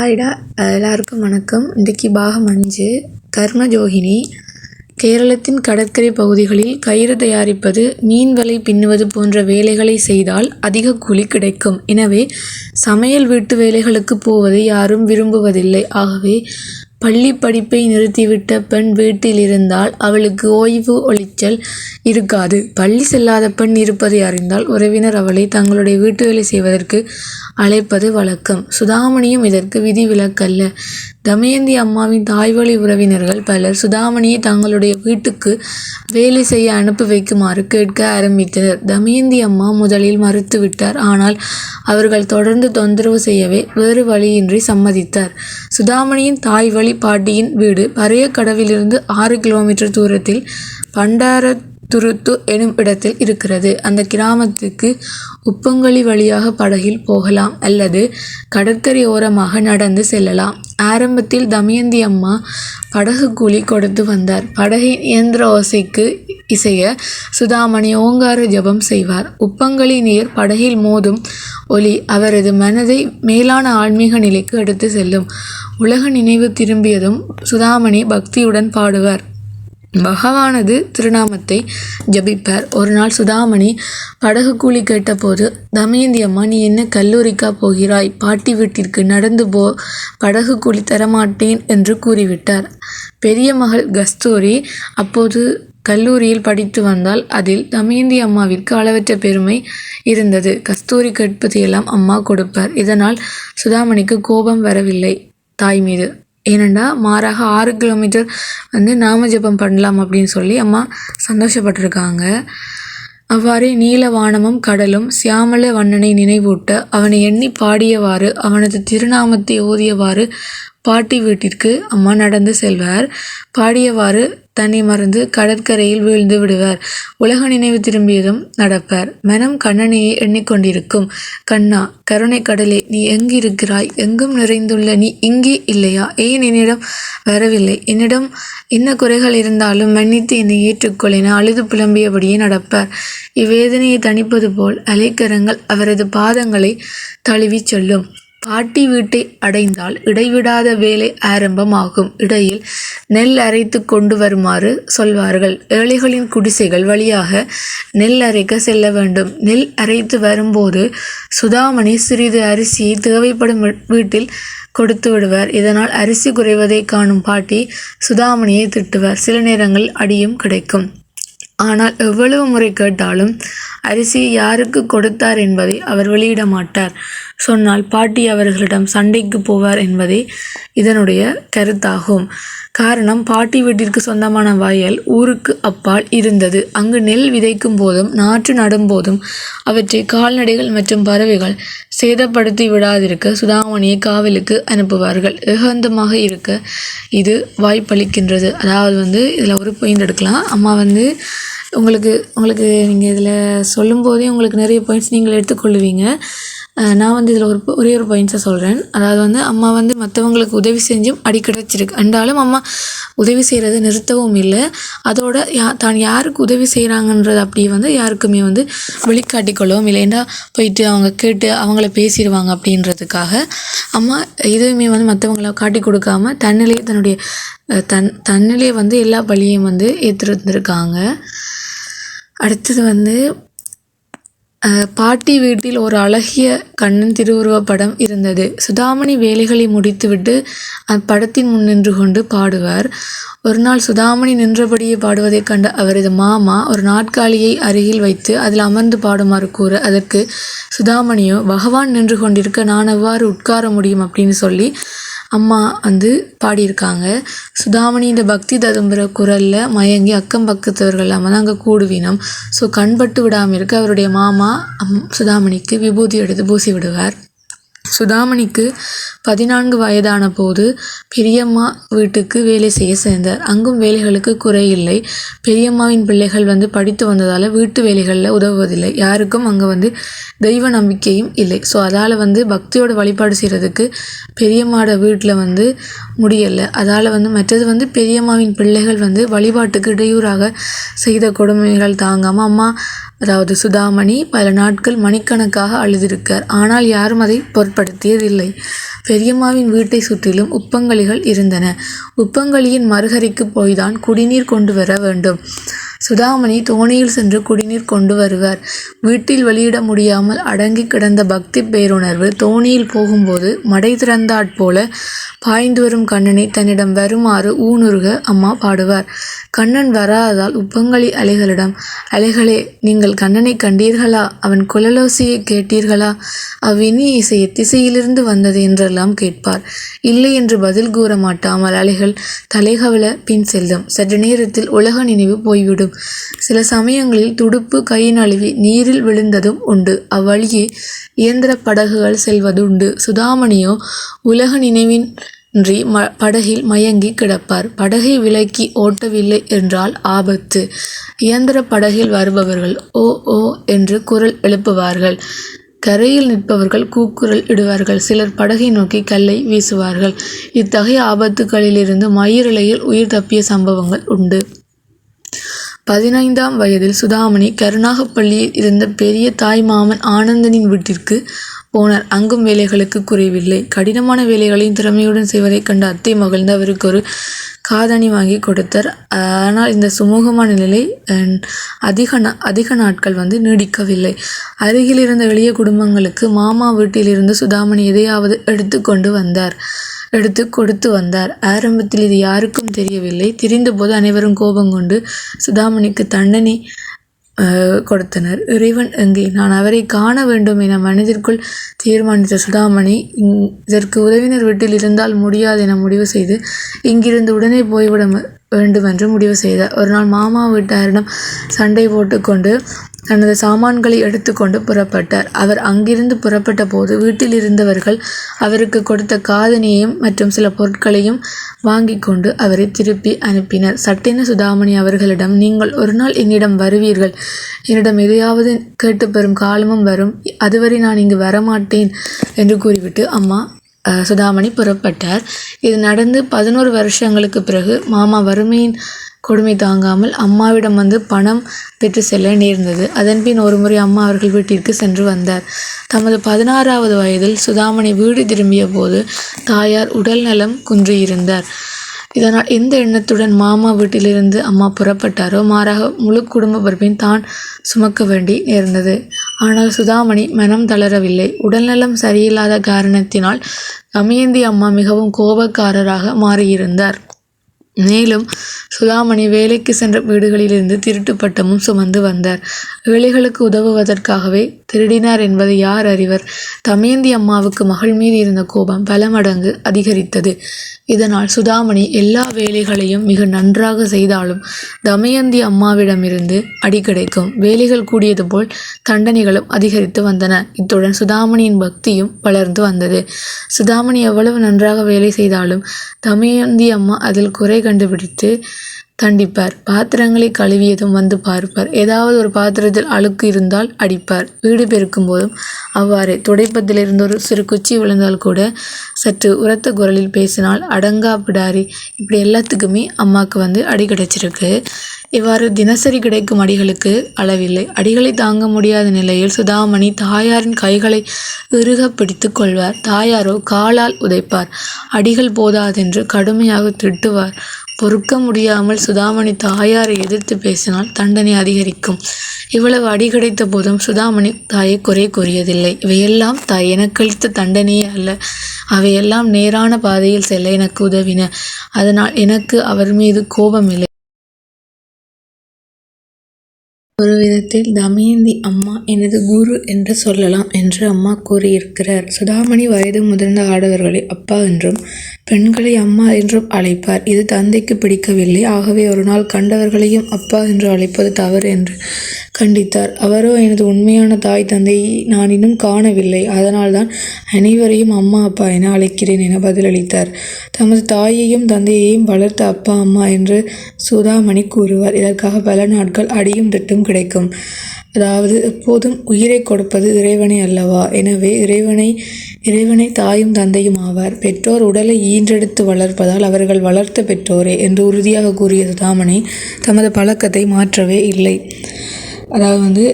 ஹாய்டா எல்லாருக்கும் வணக்கம். இன்றைக்கி பாகம் அஞ்சு கர்மஜோகினி. கேரளத்தின் கடற்கரை பகுதிகளில் கயிறு தயாரிப்பது மீன் வலை பின்னுவது போன்ற வேலைகளை செய்தால் அதிக கூலி கிடைக்கும். எனவே சமையல் வீட்டு வேலைகளுக்கு போவதை யாரும் விரும்புவதில்லை. ஆகவே பள்ளி படிப்பை நிறுத்திவிட்ட பெண் வீட்டில் இருந்தால் அவளுக்கு ஓய்வு ஒளிச்சல் இருக்காது. பள்ளி செல்லாத பெண் இருப்பதை அறிந்தால் உறவினர் அவளை தங்களுடைய வீட்டு வேலை செய்வதற்கு அழைப்பது வழக்கம். சுதாமணியும் இதற்கு விதிவிலக்கல்ல. தமயந்தி அம்மாவின் தாய்வழி உறவினர்கள் பலர் சுதாமணியை தங்களுடைய வீட்டுக்கு வேலை செய்ய அனுப்பி வைக்குமாறு கேட்க ஆரம்பித்தனர். தமயந்தி அம்மா முதலில் மறுத்துவிட்டார் ஆனால் அவர்கள் தொடர்ந்து தொந்தரவு செய்யவே வேறு வழியின்றி சம்மதித்தார். சுதாமணியின் தாய் வழி பாட்டியின் வீடு பரையக்கடவிலிருந்து ஆறு கிலோமீட்டர் தூரத்தில் துருத்து எனும் இடத்தில் இருக்கிறது. அந்த கிராமத்துக்கு உப்பங்கழி வழியாக படகில் போகலாம் அல்லது கடற்கரை ஓரமாக நடந்து செல்லலாம். ஆரம்பத்தில் தமயந்தி அம்மா படகு கூலி கொடுத்து வந்தார். படகின் இயந்திர ஓசைக்கு இசைய சுதாமணி ஓங்கார ஜபம் செய்வார். உப்பங்கழி நீர் படகில் மோதும் ஒலி அவரது மனதை மேலான ஆன்மீக நிலைக்கு எடுத்து செல்லும். உலக நினைவு திரும்பியதும் சுதாமணி பக்தியுடன் பாடுவார். பகவானது திருநாமத்தை ஜபிப்பார். ஒரு நாள் சுதாமணி படகு கூலி கேட்டபோது தமயந்தி அம்மா நீ என்ன கல்லூரிக்கா போகிறாய்? பாட்டி வீட்டிற்கு நடந்து போ படகு கூலி தரமாட்டேன் என்று கூறிவிட்டார். பெரிய மகள் கஸ்தூரி அப்போது கல்லூரியில் படித்து வந்தால் அதில் தமயந்தி அம்மாவிற்கு அளவற்ற பெருமை இருந்தது. கஸ்தூரி கேட்பதையெல்லாம் அம்மா கொடுப்பார். இதனால் சுதாமணிக்கு கோபம் வரவில்லை தாய் மீது. ஏனெண்டா மாறாக ஆறு கிலோமீட்டர் வந்து நாம ஜெபம் பண்ணலாம் அப்படின்னு சொல்லி அம்மா சந்தோஷப்பட்டிருக்காங்க. அவ்வாறே நீல வானமும் கடலும் சியாமல வண்ணனை நினைவூட்ட அவனை எண்ணி பாடியவாறு அவனது திருநாமத்தை ஓதியவாறு பாட்டி வீட்டிற்கு அம்மா நடந்து செல்வார். பாடியவாறு தன்னை மறந்து கடற்கரையில் வீழ்ந்து விடுவார். உலக நினைவு திரும்பியதும் நடப்பார். மனம் கண்ணனையே எண்ணிக்கொண்டிருக்கும். கண்ணா கருணை கடலே நீ எங்கிருக்கிறாய்? எங்கும் நிறைந்துள்ள நீ இங்கே இல்லையா? ஏன் என்னிடம் வரவில்லை? என்னிடம் என்ன குறைகள் இருந்தாலும் மன்னித்து என்னை ஏற்றுக்கொள் என அழுது புலம்பியபடியே நடப்பார். இவ்வேதனையை தணிப்பது போல் அலைக்கரங்கள் அவரது பாதங்களை தழுவிச் சொல்லும். பாட்டி வீட்டை அடைந்தால் இடைவிடாத வேலை ஆரம்பமாகும். இடையில் நெல் அரைத்து கொண்டு வருமாறு சொல்வார்கள். ஏழைகளின் குடிசைகள் வழியாக நெல் அரைக்க செல்ல வேண்டும். நெல் அரைத்து வரும்போது சுதாமணி சிறிது அரிசியை தேவைப்படும் வீட்டில் கொடுத்து விடுவார். இதனால் அரிசி குறைவதை காணும் பாட்டி சுதாமணியை திட்டுவார். சில நேரங்களில் அடியும் கிடைக்கும். ஆனால் எவ்வளவு முறை கேட்டாலும் அரிசியை யாருக்கு கொடுத்தார் என்பதை அவர் வெளியிட மாட்டார். சொன்னால் பாட்டி அவர்களிடம் சண்டைக்கு போவார் என்பதே இதனுடைய கருத்தாகும். காரணம் பாட்டி வீட்டிற்கு சொந்தமான வயல் ஊருக்கு அப்பால் இருந்தது. அங்கு நெல் விதைக்கும் போதும் நாற்று நடும்போதும் அவற்றை கால்நடைகள் மற்றும் பறவைகள் சேதப்படுத்தி விடாதிருக்க சுதாமணியை காவலுக்கு அனுப்புவார்கள். ஏகாந்தமாக இருக்க இது வாய்ப்பளிக்கின்றது. அதாவது வந்து இதில் ஒரு பாயிண்ட் எடுக்கலாம். அம்மா வந்து உங்களுக்கு உங்களுக்கு நீங்கள் இதில் சொல்லும்போதே உங்களுக்கு நிறைய பாயிண்ட்ஸ் நீங்கள் எடுத்துக்கொள்ளுவீங்க நான் வந்து இதில் ஒரு ஒரே ஒரு பாயிண்ட்ஸை சொல்கிறேன் அதாவது வந்து அம்மா வந்து மற்றவங்களுக்கு உதவி செஞ்சும் அடிக்கடி வச்சிருக்கு. அண்டாலும் அம்மா உதவி செய்கிறத நிறுத்தவும் இல்லை. அதோட யா தான் யாருக்கு உதவி செய்கிறாங்கன்றது அப்படி வந்து யாருக்குமே வந்து வெளிக்காட்டிக்கொள்ளவும் இல்லை. ஏன்னா போயிட்டு அவங்க கேட்டு அவங்கள பேசிடுவாங்க அப்படின்றதுக்காக அம்மா எதுவுமே வந்து மற்றவங்கள காட்டி கொடுக்காம தன்னிலே தன்னுடைய தன் தன்னிலே வந்து எல்லா பழியும் வந்து ஏற்றுருந்துருக்காங்க அடுத்தது வந்து பாட்டி வீட்டில் ஒரு அழகிய கண்ணன் திருவுருவப் படம் இருந்தது. சுதாமணி வேலைகளை முடித்துவிட்டு அப்படத்தின் முன் நின்று கொண்டு பாடுவார். ஒரு நாள் சுதாமணி நின்றபடியே பாடுவதைக் கண்ட அவரது மாமா ஒரு நாட்காலியை அருகில் வைத்து அதில் அமர்ந்து பாடுமாறு கூற அதற்கு சுதாமணியோ பகவான் நின்று கொண்டிருக்க நான் எவ்வாறு உட்கார முடியும்? அப்படின்னு சொல்லி அம்மா வந்து பாடியிருக்காங்க. சுதாமணி இந்த பக்தி ததும்புற குரலில் மயங்கி அக்கம் பக்கத்தவர்கள் இல்லாமல் தான் அங்கே கூடுவினம் ஸோ கண்பட்டு விடாமல் இருக்க அவருடைய மாமா அம் சுதாமணிக்கு விபூதி எடுத்து பூசி விடுவார் சுதாமணிக்கு பதினான்கு வயதான போது பெரியம்மா வீட்டுக்கு வேலை செய்ய சேர்ந்தார். அங்கும் வேலைகளுக்கு குறையில்லை பெரியம்மாவின் பிள்ளைகள் வந்து படித்து வந்ததால் வீட்டு வேலைகளில் உதவுவதில்லை. யாருக்கும் அங்கே வந்து தெய்வ நம்பிக்கையும் இல்லை. ஸோ அதால் வந்து பக்தியோட வழிபாடு செய்கிறதுக்கு பெரியம்மாவோட வீட்டில் வந்து முடியலை. அதால் வந்து மற்றது வந்து பெரியம்மாவின் பிள்ளைகள் வந்து வழிபாட்டுக்கு இடையூறாக செய்த கொடுமைகள் தாங்காமல் அம்மா அதாவது சுதாமணி பல நாட்கள் மணிக்கணக்காக அழுதிருக்கார். ஆனால் யாரும் அதை ஏற்படுத்தியதில்லை பெரியம்மாவின் வீட்டை சுற்றிலும் உப்பங்களிகள் இருந்தன. உப்பங்களியின் மறுகரைக்கு போய்தான் குடிநீர் கொண்டு வர வேண்டும். சுதாமணி தோணியில் சென்று குடிநீர் கொண்டு வருவார். வீட்டில் வெளியிட முடியாமல் அடங்கி கிடந்த பக்தி பேருணர்வு தோணியில் போகும்போது மடை திறந்தாற்போல பாய்ந்து வரும் கண்ணனை தன்னிடம் வருமாறு ஊனுருக அம்மா பாடுவார். கண்ணன் வராததால் உப்பங்களி அலைகளிடம் அலைகளே நீங்கள் கண்ணனை கண்டீர்களா? அவன் குழலோசையை கேட்டீர்களா? அவ்வினி இசை திசையிலிருந்து வந்தது என்றெல்லாம் கேட்பார். இல்லை என்று பதில் கூற மாட்டாமல் அலைகள் தலைகவல பின் செல்லும். சற்று நேரத்தில் உலக நினைவு போய்விடும். சில சமயங்களில் துடுப்பு கை நழுவி நீரில் விழுந்ததும் உண்டு. அவ்வழியே இயந்திர படகுகள் செல்வதுண்டு. சுதாமணியோ உலக நினைவின் இன்றி ம படகில் மயங்கி கிடப்பார். படகை விலக்கி ஓட்டவில்லை என்றால் ஆபத்து. இயந்திர படகில் வருபவர்கள் ஓ ஓ என்று குரல் எழுப்புவார்கள். கரையில் நிற்பவர்கள் கூக்குரல் இடுவார்கள். சிலர் படகை நோக்கி கல்லை வீசுவார்கள். இத்தகைய ஆபத்துகளிலிருந்து மயிரிழையில் உயிர் தப்பிய சம்பவங்கள் உண்டு. பதினைந்தாம் வயதில் சுதாமணி கருணாகப்பள்ளியில் இருந்த பெரிய தாய் மாமன் ஆனந்தனின் வீட்டிற்கு போனார். அங்கும் வேலைகளுக்கு குறைவில்லை. கடினமான வேலைகளையும் திறமையுடன் செய்வதைக் கண்ட அத்தை மகிழ்ந்து அவருக்கு ஒரு காதணி வாங்கி கொடுத்தார். ஆனால் இந்த சுமூகமான நிலை அதிக அதிக நாட்கள் வந்து நீடிக்கவில்லை. அருகில் இருந்த எளிய குடும்பங்களுக்கு மாமா வீட்டிலிருந்து சுதாமணி எதையாவது எடுத்து கொண்டு வந்தார். எடுத்து கொடுத்து வந்தார். ஆரம்பத்தில் இது யாருக்கும் தெரியவில்லை. தெரிந்தபோது அனைவரும் கோபம் கொண்டு சுதாமணிக்கு தண்டனை கொடுத்தனர். இறைவன் எங்கே நான் அவரை காண வேண்டும் என மனதிற்குள் தீர்மானித்த சுதாமணி இதற்கு உறவினர் வீட்டில் இருந்தால் முடியாது என முடிவு செய்து இங்கிருந்து உடனே போய்விட வேண்டும் என்று முடிவு செய்தார் ஒரு நாள் மாமா வீட்டாரிடம் சண்டை போட்டுக்கொண்டு தனது சாமான்களை எடுத்துக்கொண்டு புறப்பட்டார். அவர் அங்கிருந்து புறப்பட்ட போது வீட்டில் இருந்தவர்கள் அவருக்கு கொடுத்த காதணியையும் மற்றும் சில பொருட்களையும் வாங்கி கொண்டு அவரை திருப்பி அனுப்பினர். சட்டென சுதாமணி அவர்களிடம் நீங்கள் ஒரு நாள் என்னிடம் வருவீர்கள். என்னிடம் எதையாவது கேட்டு பெறும் காலமும் வரும். அதுவரை நான் இங்கு வரமாட்டேன் என்று கூறிவிட்டு அம்மா சுதாமணி புறப்பட்டார். இது நடந்து பதினோரு வருஷங்களுக்கு பிறகு மாமா வறுமையின் கொடுமை தாங்காமல் அம்மாவிடம் வந்து பணம் பெற்று செல்ல நேர்ந்தது. அதன்பின் ஒருமுறை அம்மா அவர்கள் வீட்டிற்கு சென்று வந்தார். தமது பதினாறாவது வயதில் சுதாமணி வீடு திரும்பிய போது தாயார் உடல் நலம் குன்றியிருந்தார் இதனால் எந்த எண்ணத்துடன் மாமா வீட்டிலிருந்து அம்மா புறப்பட்டாரோ மாறாக முழு குடும்ப பொறுப்பையும் தான் சுமக்க வேண்டி நேர்ந்தது. ஆனால் சுதாமணி மனம் தளரவில்லை. உடல்நலம் சரியில்லாத காரணத்தினால் தமயந்தி அம்மா மிகவும் கோபக்காரராக மாறியிருந்தார். மேலும் சுதாமணி வேலைக்கு சென்ற வீடுகளிலிருந்து திருட்டு பட்டமும் சுமந்து வந்தார். ஏழைகளுக்கு உதவுவதற்காகவே திருடினார் என்பதை யார் அறிவர்? தமேந்தி அம்மாவுக்கு மகள் மீது இருந்த கோபம் பல மடங்கு அதிகரித்தது. இதனால் சுதாமணி எல்லா வேலைகளையும் மிக நன்றாக செய்தாலும் தமயந்தி அம்மாவிடமிருந்து அடி கிடைக்கும் வேலைகள் கூடியது போல் தண்டனைகளும் அதிகரித்து வந்தன. இத்துடன் சுதாமணியின் பக்தியும் வளர்ந்து வந்தது. சுதாமணி எவ்வளவு நன்றாக வேலை செய்தாலும் தமயந்தி அம்மா அதில் குறை കണ്ടുപിടിച്ച് தண்டிப்பார். பாத்திரங்களை கழுவியதும் வந்து பார்ப்பார். ஏதாவது ஒரு பாத்திரத்தில் அழுக்கு இருந்தால் அடிப்பார். வீடு பெருக்கும் போதும் அவ்வாறே. துடைப்பத்திலிருந்து ஒரு சிறு குச்சி விழுந்தால் கூட சற்று உரத்த குரலில் பேசினால் அடங்கா பிடாரி இப்படி எல்லாத்துக்குமே அம்மாவுக்கு வந்து அடி கிடைச்சிருக்கு. இவ்வாறு தினசரி கிடைக்கும் அடிகளுக்கு அளவில்லை. அடிகளை தாங்க முடியாத நிலையில் சுதாமணி தாயாரின் கைகளை இறுக பிடித்து கொள்வார். தாயாரோ காலால் உதைப்பார். அடிகள் போதாதென்று கடுமையாக திட்டுவார். பொறுக்க முடியாமல் சுதாமணி தாயாரை எதிர்த்து பேசினால் தண்டனை அதிகரிக்கும். இவ்வளவு அடி கிடைத்த போதும் சுதாமணி தாயை குறை கூறியதில்லை. இவையெல்லாம் தாய் எனக்களித்த தண்டனையே அல்ல. அவையெல்லாம் நேரான பாதையில் செல்ல எனக்கு உதவின. அதனால் எனக்கு அவர் மீது கோபம் இல்லை ஒரு விதத்தில் தமயந்தி அம்மா எனது குரு என்று சொல்லலாம் என்று அம்மா கூறியிருக்கிறார். சுதாமணி வயது முதிர்ந்த ஆடவர்களை அப்பா என்றும் பெண்களை அம்மா என்றும் அழைப்பார். இது தந்தைக்கு பிடிக்கவில்லை. ஆகவே ஒரு நாள் கண்டவர்களையும் அப்பா என்று அழைப்பது தவறு என்று கண்டித்தார். அவரோ எனது உண்மையான தாய் தந்தையை நான் இன்னும் காணவில்லை. அதனால்தான் அனைவரையும் அம்மா அப்பா என அழைக்கிறேன் என பதிலளித்தார். தமது தாயையும் தந்தையையும் வளர்த்த அப்பா அம்மா என்று சுதாமணி கூறுவார். இதற்காக பல நாட்கள் அடியும் திட்டும் கிடைக்கும். அதாவது எப்போதும் உயிரை கொடுப்பது இறைவனை அல்லவா? எனவே இறைவனை இறைவனை தாயும் தந்தையும் ஆவார். பெற்றோர் உடலை ஈன்றெடுத்து வளர்ப்பதால் அவர்கள் வளர்த்த பெற்றோரே என்று உறுதியாக கூறிய சுதாமணி தமது பழக்கத்தை மாற்றவே இல்லை. அதாவது வந்து